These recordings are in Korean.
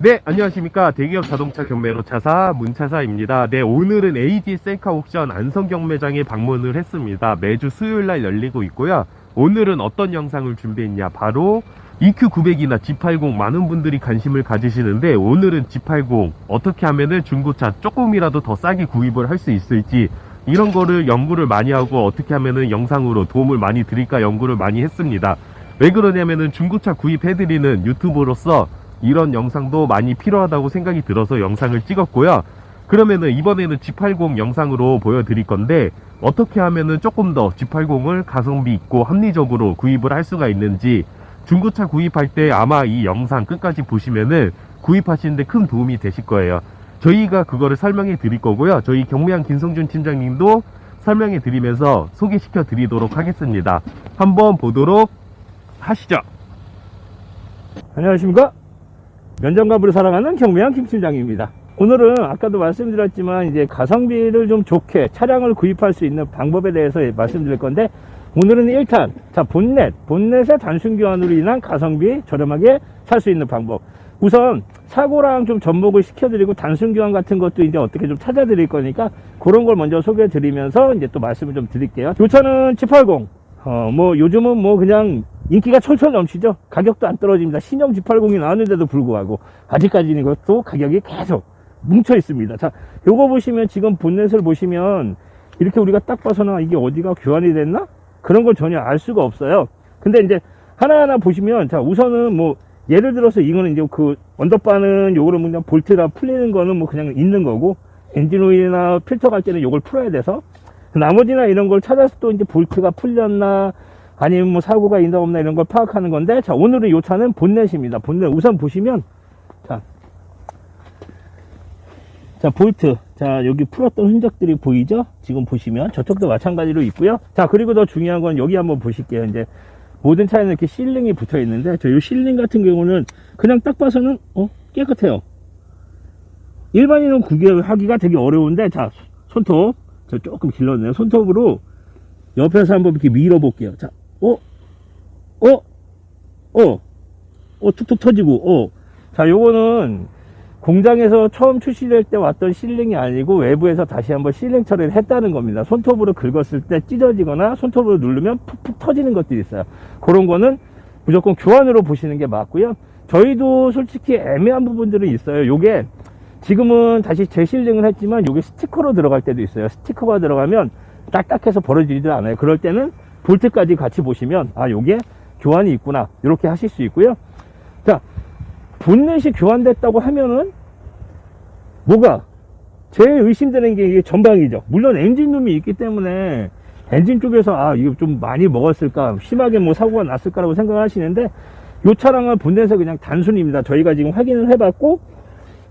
네, 안녕하십니까. 대기업 자동차 경매로 차사 문차사입니다. 네, 오늘은 AD 셀카 옥션 안성 경매장에 방문을 했습니다. 매주 수요일 날 열리고 있고요. 오늘은 어떤 영상을 준비했냐? 바로 EQ900이나 G80 많은 분들이 관심을 가지시는데 오늘은 G80 어떻게 하면은 중고차 조금이라도 더 싸게 구입을 할 수 있을지 이런 거를 연구를 많이 하고 어떻게 하면은 영상으로 도움을 많이 드릴까 연구를 많이 했습니다. 왜 그러냐면은 중고차 구입해드리는 유튜버로서 이런 영상도 많이 필요하다고 생각이 들어서 영상을 찍었고요. 그러면은 이번에는 G80 영상으로 보여드릴 건데 어떻게 하면은 조금 더 G80을 가성비 있고 합리적으로 구입을 할 수가 있는지 중고차 구입할 때 아마 이 영상 끝까지 보시면은 구입하시는데 큰 도움이 되실 거예요. 저희가 그거를 설명해 드릴 거고요. 저희 경매한 김성준 팀장님도 설명해 드리면서 소개시켜 드리도록 하겠습니다. 한번 보도록 하시죠. 안녕하십니까 면접가부를 살아가는 경매한 김팀장입니다. 오늘은 아까도 말씀드렸지만 이제 가성비를 좀 좋게 차량을 구입할 수 있는 방법에 대해서 말씀드릴 건데 오늘은 1탄 자 본넷 본넷의 단순 교환으로 인한 가성비 저렴하게 살 수 있는 방법. 우선 사고랑 좀 접목을 시켜드리고 단순 교환 같은 것도 이제 어떻게 좀 찾아드릴 거니까 그런 걸 먼저 소개해 드리면서 이제 또 말씀을 좀 드릴게요. 이 차는 G80 어, 뭐 요즘은 뭐 그냥 인기가 철철 넘치죠. 가격도 안 떨어집니다. 신형 G80이 나왔는데도 불구하고 아직까지는 이것도 가격이 계속 뭉쳐 있습니다. 자, 요거 보시면 지금 본넷을 보시면 이렇게 우리가 딱 봐서는 아, 이게 어디가 교환이 됐나? 그런 걸 전혀 알 수가 없어요. 근데 이제 하나하나 보시면 자, 우선은 뭐 예를 들어서 이거는 이제 그 언더바는 요거를 그냥 볼트라 풀리는 거는 뭐 그냥 있는 거고 엔진 오일이나 필터 갈 때는 요걸 풀어야 돼서 나머지나 이런 걸 찾아서 또 이제 볼트가 풀렸나 아니면 뭐 사고가 있나 없나 이런 걸 파악하는 건데 자 오늘은 이 차는 본넷입니다. 본넷 우선 보시면 자, 자 볼트. 자 여기 풀었던 흔적들이 보이죠? 지금 보시면 저쪽도 마찬가지로 있고요. 자 그리고 더 중요한 건 여기 한번 보실게요. 이제 모든 차에는 이렇게 실링이 붙어 있는데 저 이 실링 같은 경우는 그냥 딱 봐서는 어 깨끗해요. 일반인은 구별하기가 되게 어려운데 자 손톱. 저 조금 길렀네요. 손톱으로 옆에서 한번 이렇게 밀어 볼게요. 자 어? 어? 어? 어 툭툭 터지고 어. 자 요거는 공장에서 처음 출시될 때 왔던 실링이 아니고 외부에서 다시 한번 실링 처리를 했다는 겁니다 손톱으로 긁었을 때 찢어지거나 손톱으로 누르면 푹푹 터지는 것들이 있어요 그런 거는 무조건 교환으로 보시는 게 맞고요 저희도 솔직히 애매한 부분들은 있어요 요게 지금은 다시 재실링을 했지만 요게 스티커로 들어갈 때도 있어요 스티커가 들어가면 딱딱해서 벌어지지도 않아요 그럴 때는 볼트까지 같이 보시면 아 요게 교환이 있구나. 이렇게 하실 수 있고요. 자 본넷이 교환됐다고 하면은 뭐가 제일 의심되는 게 이게 전방이죠. 물론 엔진룸이 있기 때문에 엔진 쪽에서 아 이거 좀 많이 먹었을까 심하게 뭐 사고가 났을까라고 생각을 하시는데 요 차량은 본넷에 그냥 단순입니다. 저희가 지금 확인을 해봤고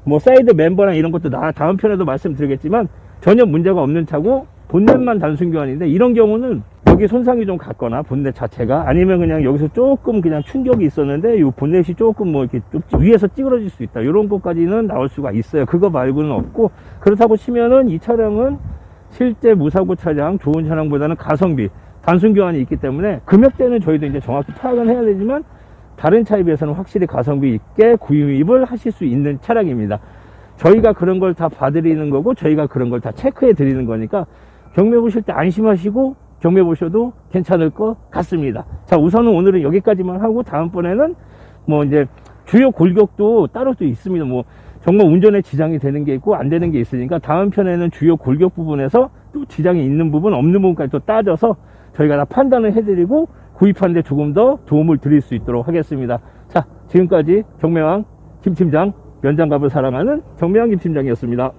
뭐 사이드 멤버랑 이런 것도 나 다음 편에도 말씀드리겠지만 전혀 문제가 없는 차고 본넷만 단순 교환인데 이런 경우는 여기 손상이 좀 갔거나 본넷 자체가 아니면 그냥 여기서 조금 그냥 충격이 있었는데 이 본넷이 조금 뭐 이렇게 좀 위에서 찌그러질 수 있다. 이런 것까지는 나올 수가 있어요. 그거 말고는 없고 그렇다고 치면은 이 차량은 실제 무사고 차량 좋은 차량보다는 가성비 단순 교환이 있기 때문에 금액대는 저희도 이제 정확히 파악은 해야 되지만 다른 차에 비해서는 확실히 가성비 있게 구입을 하실 수 있는 차량입니다. 저희가 그런 걸 다 봐드리는 거고 저희가 그런 걸 다 체크해 드리는 거니까 경매 보실 때 안심하시고 경매 보셔도 괜찮을 것 같습니다. 자, 우선은 오늘은 여기까지만 하고 다음번에는 뭐 이제 주요 골격도 따로 또 있습니다. 뭐 정말 운전에 지장이 되는 게 있고 안 되는 게 있으니까 다음 편에는 주요 골격 부분에서 또 지장이 있는 부분 없는 부분까지 또 따져서 저희가 다 판단을 해드리고 구입하는데 조금 더 도움을 드릴 수 있도록 하겠습니다. 자, 지금까지 경매왕 김팀장 연장갑을 사랑하는 경매왕 김팀장이었습니다.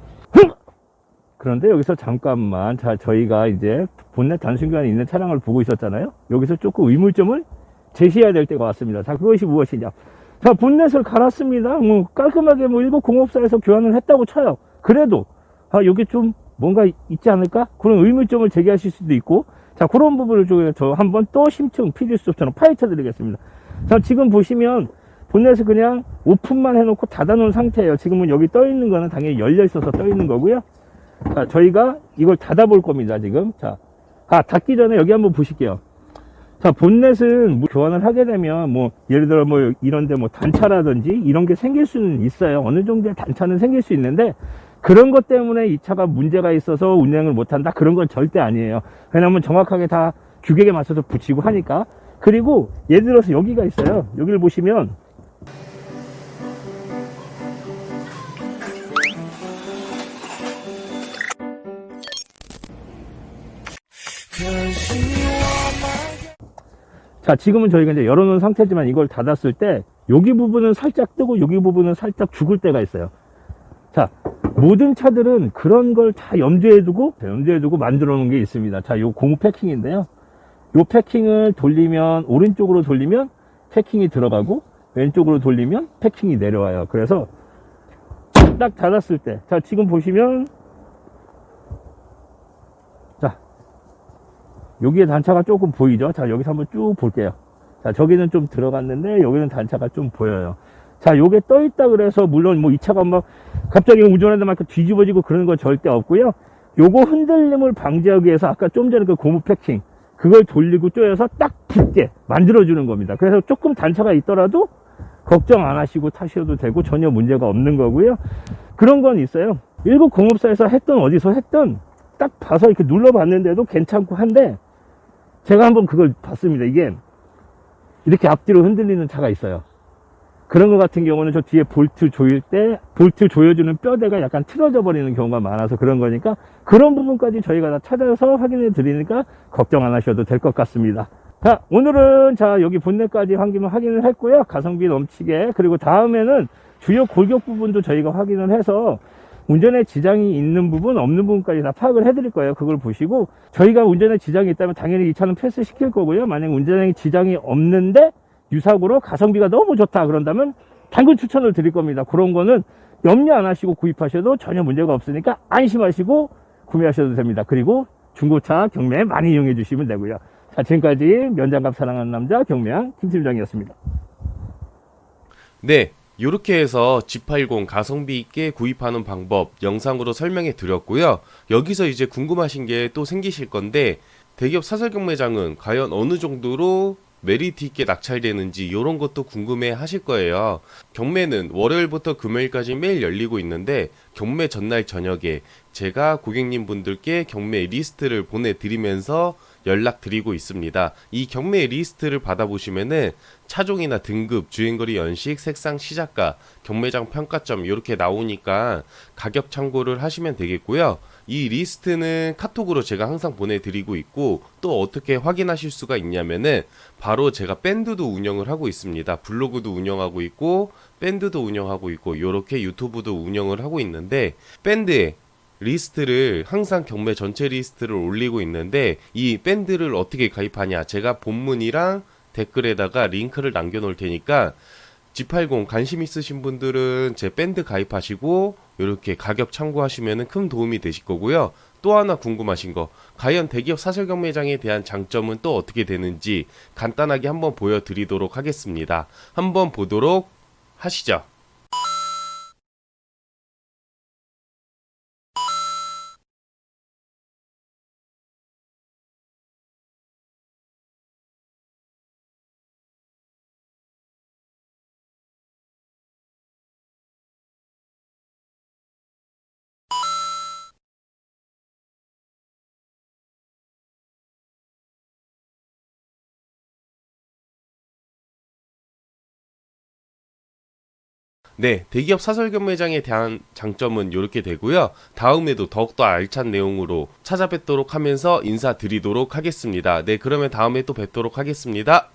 그런데 여기서 잠깐만 자 저희가 이제 본넷 단순교환이 있는 차량을 보고 있었잖아요. 여기서 조금 의문점을 제시해야 될 때가 왔습니다. 자 그것이 무엇이냐? 자 본넷을 갈았습니다. 뭐 깔끔하게 뭐 일곱 공업사에서 교환을 했다고 쳐요. 그래도 아 여기 좀 뭔가 있지 않을까? 그런 의문점을 제기하실 수도 있고 자 그런 부분을 좀저 한번 또 심층 PD수업처럼 파헤쳐 드리겠습니다. 자 지금 보시면 본넷을 그냥 오픈만 해놓고 닫아놓은 상태예요. 지금은 여기 떠 있는 거는 당연히 열려 있어서 떠 있는 거고요 자, 저희가 이걸 닫아볼 겁니다, 지금. 자, 아, 닫기 전에 여기 한번 보실게요. 자, 본넷은 뭐 교환을 하게 되면 뭐 예를 들어 뭐 이런데 뭐 단차라든지 이런 게 생길 수는 있어요. 어느 정도의 단차는 생길 수 있는데 그런 것 때문에 이 차가 문제가 있어서 운행을 못 한다. 그런 건 절대 아니에요. 왜냐면 정확하게 다 규격에 맞춰서 붙이고 하니까. 그리고 예를 들어서 여기가 있어요. 여기를 보시면 자, 지금은 저희가 이제 열어놓은 상태지만 이걸 닫았을 때 여기 부분은 살짝 뜨고 여기 부분은 살짝 죽을 때가 있어요. 자, 모든 차들은 그런 걸 다 염두에 두고 염두에 두고 만들어 놓은 게 있습니다. 자, 요 고무 패킹인데요. 요 패킹을 돌리면 오른쪽으로 돌리면 패킹이 들어가고 왼쪽으로 돌리면 패킹이 내려와요. 그래서 딱 닫았을 때, 자, 지금 보시면 여기에 단차가 조금 보이죠? 자, 여기서 한번 쭉 볼게요. 자, 저기는 좀 들어갔는데, 여기는 단차가 좀 보여요. 자, 요게 떠 있다 그래서, 물론 뭐 이 차가 막 갑자기 운전하다 막 뒤집어지고 그러는 건 절대 없고요. 요거 흔들림을 방지하기 위해서 아까 좀 전에 그 고무 패킹, 그걸 돌리고 쪼여서 딱 붙게 만들어주는 겁니다. 그래서 조금 단차가 있더라도 걱정 안 하시고 타셔도 되고 전혀 문제가 없는 거고요. 그런 건 있어요. 일부 공업사에서 했던 어디서 했던 딱 봐서 이렇게 눌러봤는데도 괜찮고 한데 제가 한번 그걸 봤습니다. 이게 이렇게 앞뒤로 흔들리는 차가 있어요. 그런 것 같은 경우는 저 뒤에 볼트 조일 때 볼트 조여주는 뼈대가 약간 틀어져 버리는 경우가 많아서 그런 거니까 그런 부분까지 저희가 다 찾아서 확인해 드리니까 걱정 안 하셔도 될 것 같습니다. 자, 오늘은 자, 여기 본넷까지 환기만 확인을 했고요. 가성비 넘치게. 그리고 다음에는 주요 골격 부분도 저희가 확인을 해서 운전에 지장이 있는 부분, 없는 부분까지 다 파악을 해드릴 거예요. 그걸 보시고 저희가 운전에 지장이 있다면 당연히 이 차는 패스시킬 거고요. 만약 운전에 지장이 없는데 유사고로 가성비가 너무 좋다 그런다면 당근 추천을 드릴 겁니다. 그런 거는 염려 안 하시고 구입하셔도 전혀 문제가 없으니까 안심하시고 구매하셔도 됩니다. 그리고 중고차 경매 많이 이용해 주시면 되고요. 자, 지금까지 면장갑 사랑하는 남자 경매양 김팀장이었습니다. 네, 이렇게 해서 G80 가성비 있게 구입하는 방법 영상으로 설명해 드렸고요. 여기서 이제 궁금하신 게 또 생기실 건데 대기업 사설 경매장은 과연 어느 정도로 메리트 있게 낙찰되는지 이런 것도 궁금해 하실 거예요. 경매는 월요일부터 금요일까지 매일 열리고 있는데 경매 전날 저녁에 제가 고객님 분들께 경매 리스트를 보내드리면서 연락드리고 있습니다. 이 경매 리스트를 받아보시면은 차종이나 등급, 주행거리 연식, 색상, 시작가, 경매장 평가점 이렇게 나오니까 가격 참고를 하시면 되겠고요. 이 리스트는 카톡으로 제가 항상 보내드리고 있고 또 어떻게 확인하실 수가 있냐면은 바로 제가 밴드도 운영을 하고 있습니다. 블로그도 운영하고 있고 밴드도 운영하고 있고 이렇게 유튜브도 운영을 하고 있는데 밴드에 리스트를 항상 경매 전체 리스트를 올리고 있는데 이 밴드를 어떻게 가입하냐 제가 본문이랑 댓글에다가 링크를 남겨 놓을 테니까 G80 관심 있으신 분들은 제 밴드 가입하시고 이렇게 가격 참고하시면 큰 도움이 되실 거고요. 또 하나 궁금하신 거 과연 대기업 사설 경매장에 대한 장점은 또 어떻게 되는지 간단하게 한번 보여드리도록 하겠습니다. 한번 보도록 하시죠. 네, 대기업 사설 경매장에 대한 장점은 이렇게 되고요. 다음에도 더욱더 알찬 내용으로 찾아뵙도록 하면서 인사드리도록 하겠습니다. 네, 그러면 다음에 또 뵙도록 하겠습니다.